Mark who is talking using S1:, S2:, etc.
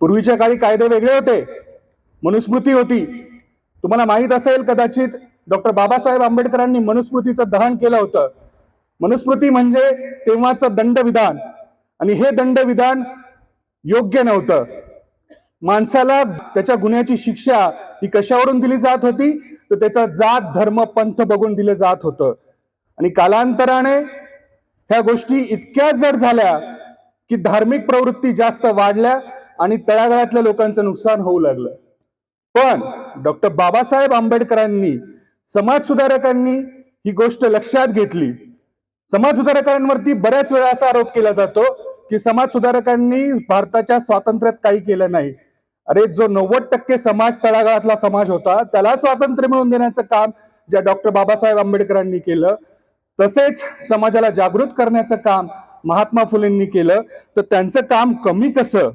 S1: पूर्वीच्या काळी कायदे वेगळे होते. मनुस्मृती होती. तुम्हाला माहीत असेल कदाचित डॉक्टर बाबासाहेब आंबेडकरांनी मनुस्मृतीचं दहन केलं होतं. मनुस्मृती म्हणजे तेव्हाचं दंडविधान. आणि हे दंडविधान योग्य नव्हतं. माणसाला त्याच्या गुन्ह्याची शिक्षा ही कशावरून दिली जात होती? तर त्याचा जात धर्म पंथ बघून दिलं जात होतं. आणि कालांतराने ह्या गोष्टी इतक्या जड झाल्या की धार्मिक प्रवृत्ती जास्त वाढल्या आणि तळागाळातल्या लोकांचं नुकसान होऊ लागलं. पण डॉक्टर बाबासाहेब आंबेडकरांनी समाज सुधारकांनी ही गोष्ट लक्षात घेतली. समाज सुधारकांवरती बऱ्याच वेळा असा आरोप केला जातो की समाज सुधारकांनी भारताच्या स्वातंत्र्यात काही केलं नाही. अरे जो नव्वद टक्के समाज तळागाळातला समाज होता त्याला स्वातंत्र्य मिळवून देण्याचं काम ज्या डॉक्टर बाबासाहेब आंबेडकरांनी केलं तसेच समाजाला जागृत करण्याचं काम महात्मा फुलेंनी केलं. तर त्यांचं काम कमी कसं?